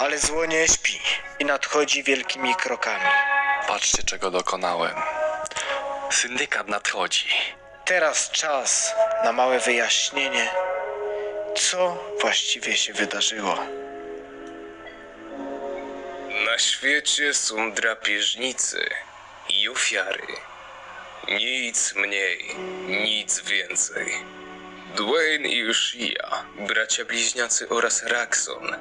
Ale zło nie śpi i nadchodzi wielkimi krokami. Patrzcie, czego dokonałem. Syndykat nadchodzi. Teraz czas na małe wyjaśnienie, co właściwie się wydarzyło. Na świecie są drapieżnicy i ofiary. Nic mniej, nic więcej. Dwayne i Ushia, bracia bliźniacy oraz Raxon,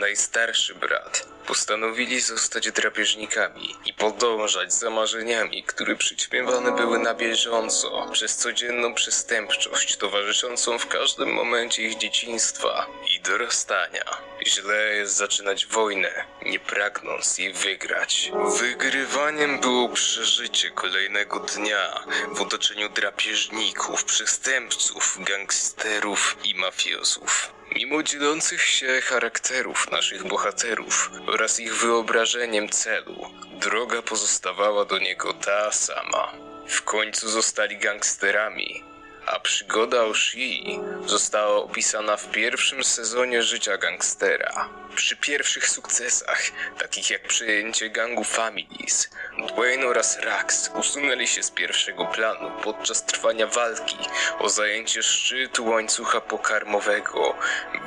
najstarszy brat, postanowili zostać drapieżnikami i podążać za marzeniami, które przyćmiewane były na bieżąco przez codzienną przestępczość towarzyszącą w każdym momencie ich dzieciństwa i dorastania. Źle jest zaczynać wojnę, nie pragnąc jej wygrać. Wygrywaniem było przeżycie kolejnego dnia w otoczeniu drapieżników, przestępców, gangsterów i mafiozów. Mimo dzielących się charakterów naszych bohaterów oraz ich wyobrażeniem celu, droga pozostawała do niego ta sama. W końcu zostali gangsterami, a przygoda Oshii została opisana w pierwszym sezonie życia gangstera. Przy pierwszych sukcesach, takich jak przejęcie gangu Families, Dwayne oraz Rax usunęli się z pierwszego planu podczas trwania walki o zajęcie szczytu łańcucha pokarmowego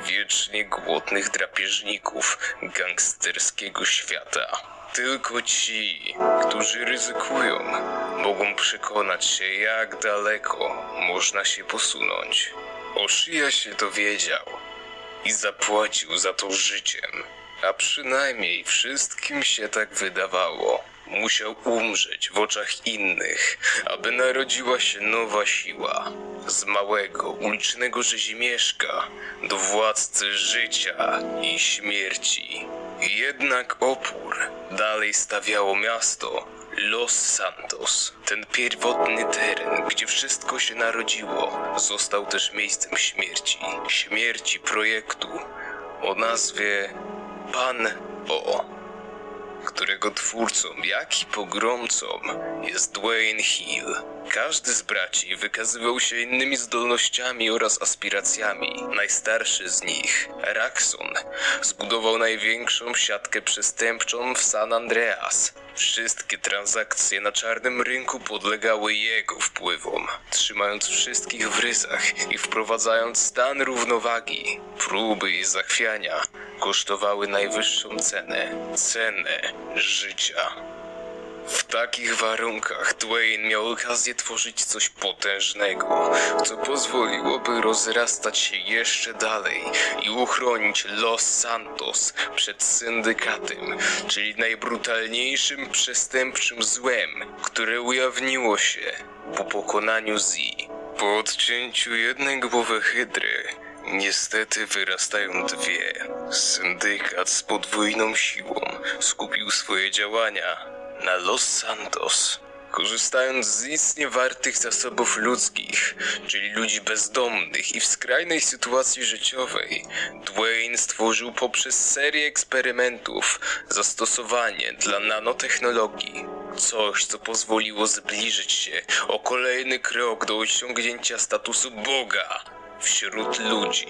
wiecznie głodnych drapieżników gangsterskiego świata. Tylko ci, którzy ryzykują, mogą przekonać się, jak daleko można się posunąć. Oshia się dowiedział i zapłacił za to życiem, a przynajmniej wszystkim się tak wydawało. Musiał umrzeć w oczach innych, aby narodziła się nowa siła. Z małego, ulicznego rzezimieszka do władcy życia i śmierci. Jednak opór dalej stawiało miasto Los Santos. Ten pierwotny teren, gdzie wszystko się narodziło, został też miejscem śmierci. Śmierci projektu o nazwie Pan O którego twórcą, jak i pogromcą jest Dwayne Hill. Każdy z braci wykazywał się innymi zdolnościami oraz aspiracjami. Najstarszy z nich, Raxon, zbudował największą siatkę przestępczą w San Andreas. Wszystkie transakcje na czarnym rynku podlegały jego wpływom, trzymając wszystkich w ryzach i wprowadzając stan równowagi. Próby i zachwiania kosztowały najwyższą cenę cenę życia. W takich warunkach Dwayne miał okazję tworzyć coś potężnego, co pozwoliłoby rozrastać się jeszcze dalej i uchronić Los Santos przed syndykatem, czyli najbrutalniejszym przestępczym złem, które ujawniło się po pokonaniu Z. Po odcięciu jednej głowy hydry Niestety wyrastają dwie. Syndykat z podwójną siłą skupił swoje działania na Los Santos. Korzystając z istnie wartych zasobów ludzkich, czyli ludzi bezdomnych i w skrajnej sytuacji życiowej, Dwayne stworzył poprzez serię eksperymentów zastosowanie dla nanotechnologii. Coś, co pozwoliło zbliżyć się o kolejny krok do osiągnięcia statusu Boga wśród ludzi.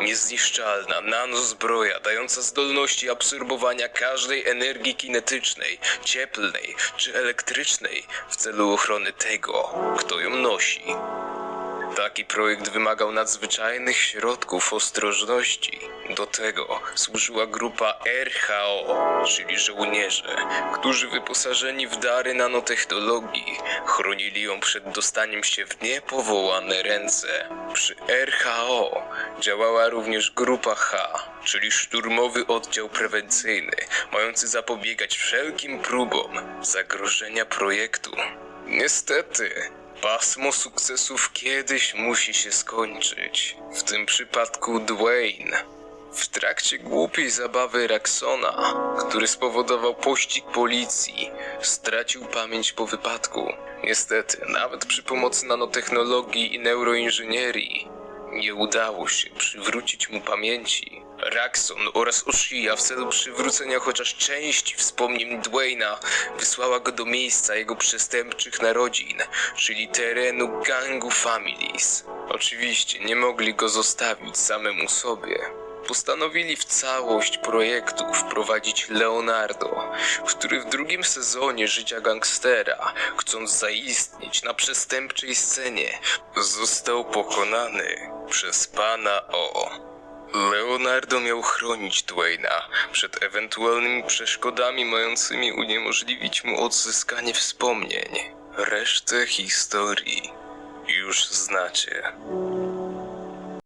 Niezniszczalna nanozbroja dająca zdolności absorbowania każdej energii kinetycznej, cieplnej czy elektrycznej w celu ochrony tego, kto ją nosi. Taki projekt wymagał nadzwyczajnych środków ostrożności. Do tego służyła grupa RHO, czyli żołnierze, którzy wyposażeni w dary nanotechnologii chronili ją przed dostaniem się w niepowołane ręce. Przy RHO działała również grupa H, czyli szturmowy oddział prewencyjny, mający zapobiegać wszelkim próbom zagrożenia projektu. Niestety, pasmo sukcesów kiedyś musi się skończyć. W tym przypadku Dwayne. W trakcie głupiej zabawy Raxona, który spowodował pościg policji, stracił pamięć po wypadku. Niestety, nawet przy pomocy nanotechnologii i neuroinżynierii, nie udało się przywrócić mu pamięci. Raxon oraz Oshia w celu przywrócenia chociaż części wspomnień Dwayna wysłała go do miejsca jego przestępczych narodzin, czyli terenu gangu Families. Oczywiście nie mogli go zostawić samemu sobie. Postanowili w całość projektu wprowadzić Leonardo, który w drugim sezonie życia gangstera, chcąc zaistnieć na przestępczej scenie, został pokonany przez pana O. Leonardo miał chronić Dwayna przed ewentualnymi przeszkodami mającymi uniemożliwić mu odzyskanie wspomnień. Resztę historii już znacie.